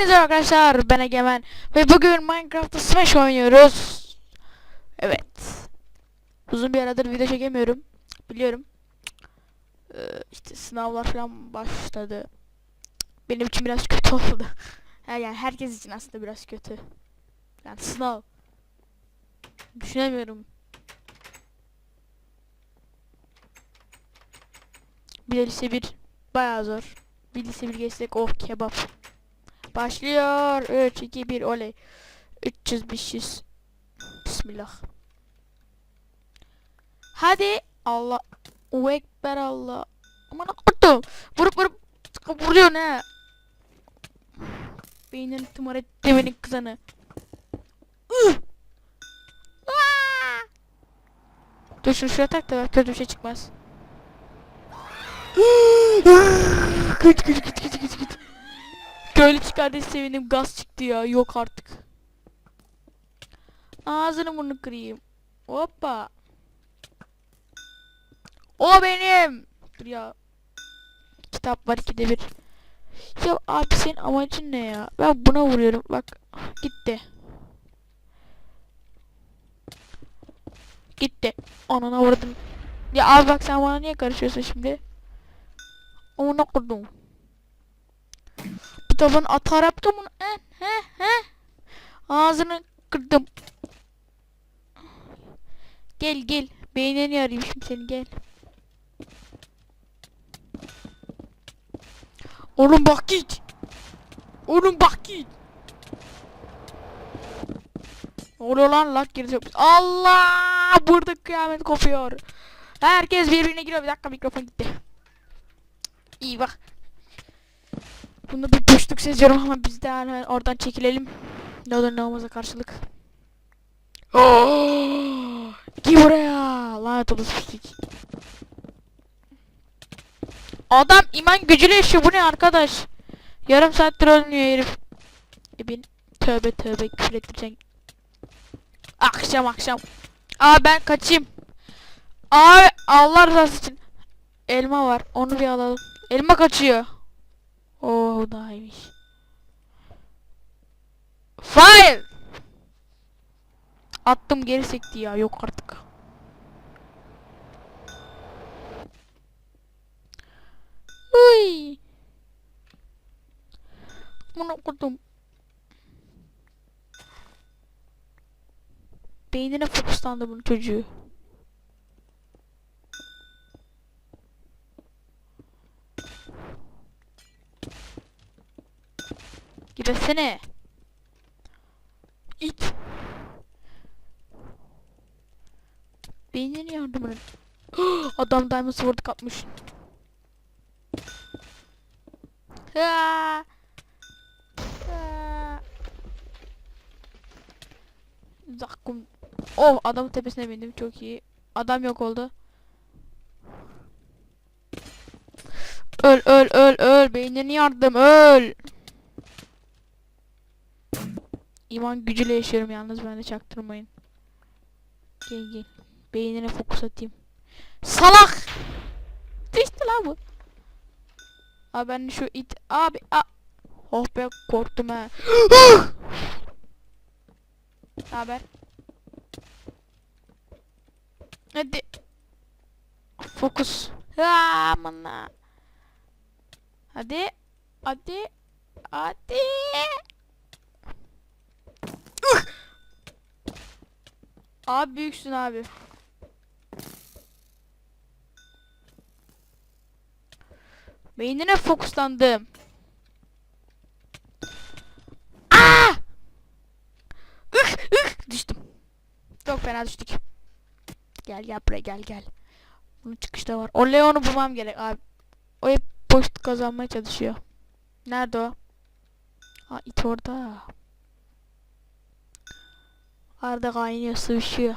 Hepinize arkadaşlar ben Egemen ve bugün Minecraft'ta Smash oynuyoruz. Evet. Uzun bir aradır video çekemiyorum. Biliyorum. Ee, işte sınavlar falan başladı. Benim için biraz kötü oldu. Yani herkes için aslında biraz kötü. Yani sınav. Düşünemiyorum. Bir lise 1 bayağı zor. Bir lise 1 geçsek oh kebap. Başlıyor. 3, 2, 1 oley. 300, 500. Bismillah. Hadi. Allah. Ekber Allah. Aman akıttım. Vurup vurup vuruyor ne? Beynin tımar etti beni kızanı. Dur şunu şuraya tak da kötü bir şey çıkmaz. Kıç kıç kıç kıç kıç kıç. Köylü çıkardı sevindim gaz çıktı ya yok artık. Ağzını bunu kırayım. Hoppa. O benim. Dur ya. Kitap var ikide bir. Ya abi senin amacın ne ya? Ben buna vuruyorum. Bak gitti. Gitti. Anana vurdum. Ya abi bak sen bana niye karışıyorsun şimdi? Ona kurdum. Taban atar yaptım bunu. He he he. Ağzını kırdım. Gel gel. Beynini arayayım şimdi seni gel. Oğlum bak git. Oğlum bak git. Oluyor lan lak girdi. Allah! Burada kıyamet kopuyor. Herkes birbirine giriyor. Bir dakika mikrofon gitti. İyi bak. Bunda bir boşluk seziyorum ama biz de hemen oradan çekilelim. Ne olur ne olmaza karşılık. Oh! Gel buraya. Lanet olası pislik. Adam iman gücüyle yaşıyor. Bu ne arkadaş? Yarım saattir ölmüyor herif. E bin tövbe tövbe küfür ettireceksin. Akşam akşam. Aa ben kaçayım. Aa Allah rızası için. Elma var. Onu bir alalım. Elma kaçıyor. Oo daha iyiymiş. Fire! Attım geri sekti ya. Yok artık. Uy. Bunu okudum. Beynine fokuslandı bunun çocuğu. Giresene. İt. Beyninin yardımını. Adam Diamond Sword kapmış. Ha. Zakkum. Oh adamın tepesine bindim çok iyi. Adam yok oldu. Öl öl öl öl beynini yardım öl. İman gücüyle yaşıyorum yalnız de çaktırmayın. Gel gel. Beynine fokus atayım. Salak! Düştü lan bu. Abi ben şu it abi a Oh be korktum ha. Haber. Hadi. Fokus. Aman ha. Hadi. Hadi. Hadi. Abi büyüksün abi. Beynine fokuslandım. Aa! Ih, ih, düştüm. Çok fena düştük. Gel gel buraya gel gel. Bunun çıkışta var. O Leon'u bulmam gerek abi. O hep boşluk kazanmaya çalışıyor. Nerede o? Ha it orada. Arada kaynıyor sıvışıyor.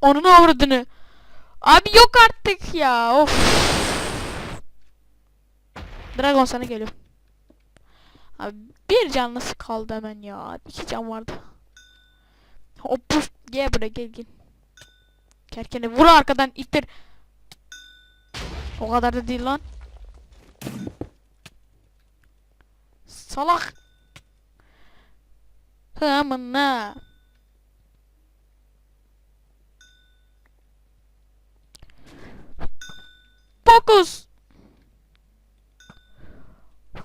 Onun avradını. Abi yok artık ya. Of. Dragon sana geliyor. Abi bir can nasıl kaldı hemen ya. İki can vardı. Hop puf. Gel buraya gel gel. Kerkene vur arkadan ittir. O kadar da değil lan. Salak. Hımına. Fokus.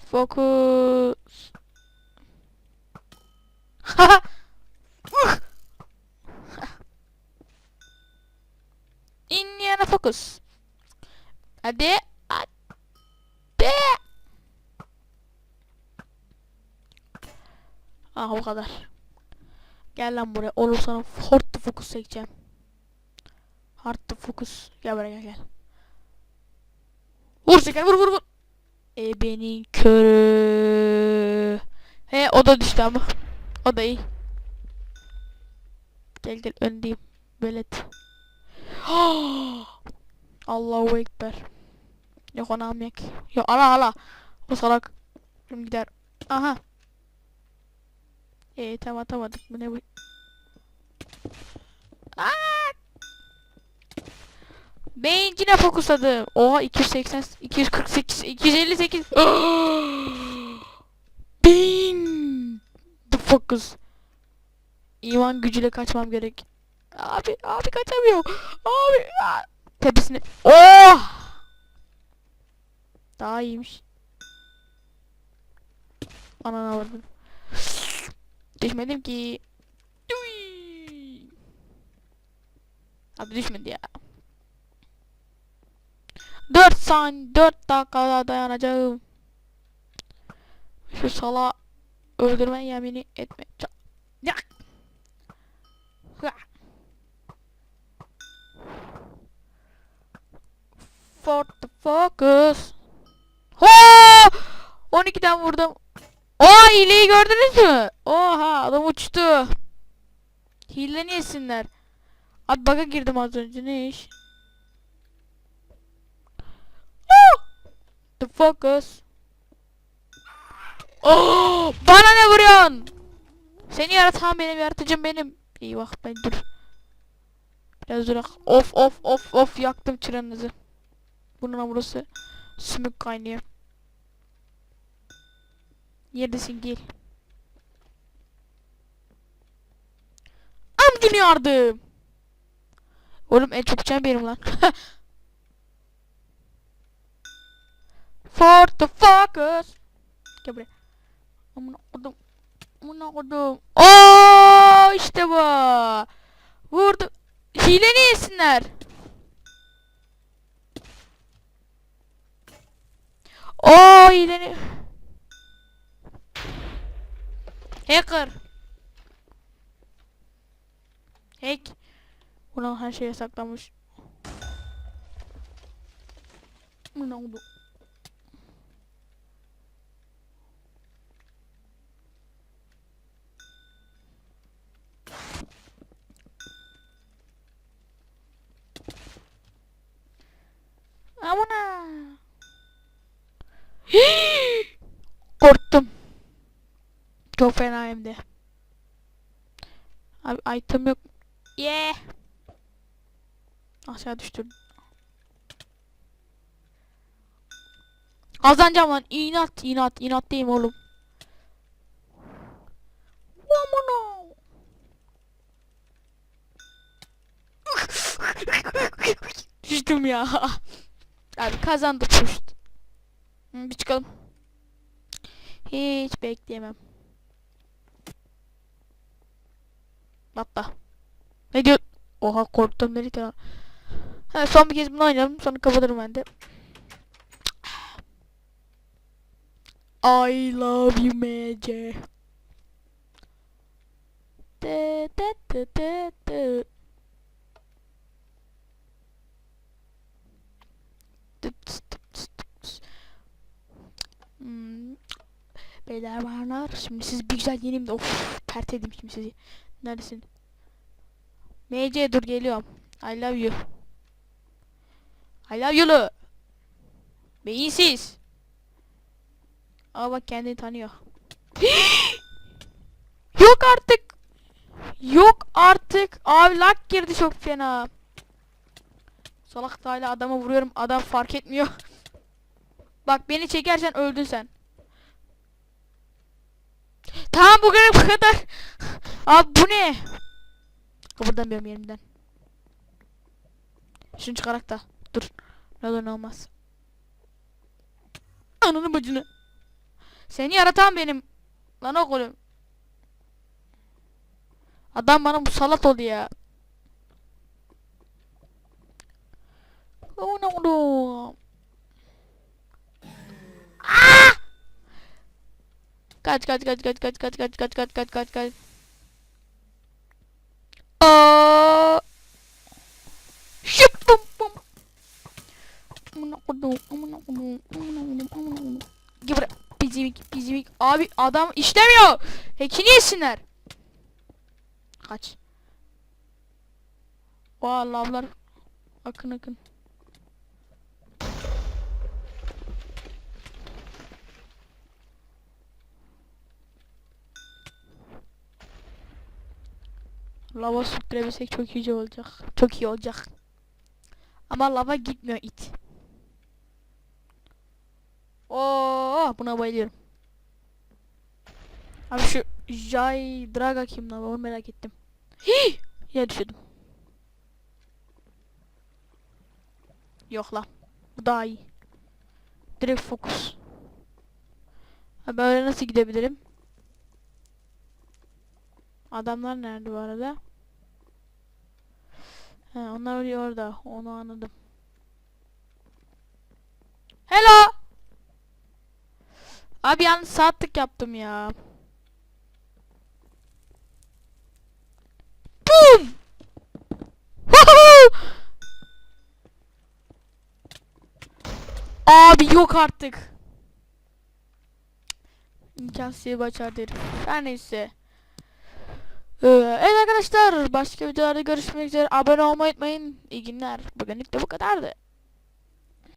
Fokus. Indiana fokus. Hadi. Hadi. Ah o kadar. Gel lan buraya. Olur sana hard to focus çekeceğim. Hard to focus. Gel buraya gel gel. Vur şeker vur vur vur. E benim körü. He o da düştü ama. O da iyi. Gel gel öndeyim. Velet. Allahu Ekber. Yok onu almayak. Yok ala ala. O salak. Şimdi gider. Aha. Eee tam atamadık. Bu ne bu? Aa! Beyincine fokusladı. Oha 280 248 258. Beyin. The focus. İman gücüyle kaçmam gerek. Abi abi kaçamıyorum. Abi aa. tepesine. Oh! Daha iyiymiş. Anana vurdum. Düşmedim ki. Abi düşmedi ya. 4 saniye 4 dakikada dayanacağım. Şu sala öldürme yemini etme. Ya. For the focus. Ho! 12'den vurdum. Oha hileyi gördünüz mü? Oha adam uçtu. Hile yesinler. Abi bug'a girdim az önce ne iş? Oh! The focus. Oh! Bana ne vuruyorsun? Seni yaratan benim, yaratıcım benim. İyi bak ben dur. Biraz durak. Of of of of yaktım çıranınızı. Bunun burası sümük kaynıyor. Neredesin gel. Amcını yardım. Oğlum en çok uçan benim lan. For the focus. Gel buraya. Amına kodum. Amına kodum. Oo işte bu. Vurdu. Hile ne yesinler? Oo hile ne? Hacker. Hack. Ulan her şey yasaklanmış. Bu ne? Amına. Korktum. Çok fena hem de. Abi item yok. Yeah. Aşağı düştüm. Kazanacağım lan. İnat, inat, inat değilim oğlum. Amına. Düştüm ya. Abi kazandık Bir çıkalım. Hiç bekleyemem. Hatta. Ne diyor? Oha korktum Merit ya. Ha, son bir kez bunu oynayalım sonra kapatırım ben de. I love you. Dıt tıs tıt tıs tıt tıs. Hmm. Beyler bayanlar şimdi siz bir güzel yeneyim de of pert edeyim şimdi sizi. Neredesin? MC dur geliyorum. I love you. I love you. Beyinsiz. Aa bak kendini tanıyor. Yok artık. Yok artık. Abi lak girdi çok fena. Salak hala adama vuruyorum. Adam fark etmiyor. Bak beni çekersen öldün sen. Tamam bugün bu kadar. Abi bu ne? Kıpırdamıyorum yerimden. Şunu çıkarak da. Dur. Ne olur ne olmaz. Ananı bacını. Seni yaratan benim. Lan oğlum. Adam bana musallat oldu ya. Oh no no. Ah! Kaç kaç kaç kaç kaç kaç kaç kaç kaç kaç kaç kaç. Şıp bum bum. Amına kodum, amına kodum, amına kodum, amına kodum. Gel buraya. Abi adam işlemiyor. Hackini yesinler. Kaç. Vaa lavlar. Akın akın. Lava sürttürebilsek çok iyi olacak. Çok iyi olacak. Ama lava gitmiyor it. Oo, buna bayılıyorum. Abi şu Jai Draga kim lan onu merak ettim. Hii! Ya düşürdüm. Yok lan. Bu daha iyi. Direkt fokus. Ha böyle nasıl gidebilirim? Adamlar nerede bu arada? He onlar orada. Onu anladım. Hello. Abi yalnız saatlik yaptım ya. Boom! Abi yok artık. İmkansız başardı herif. Her neyse. Ee, evet arkadaşlar başka videolarda görüşmek üzere. Abone olmayı unutmayın. İyi günler. Bugünlük de bu kadardı.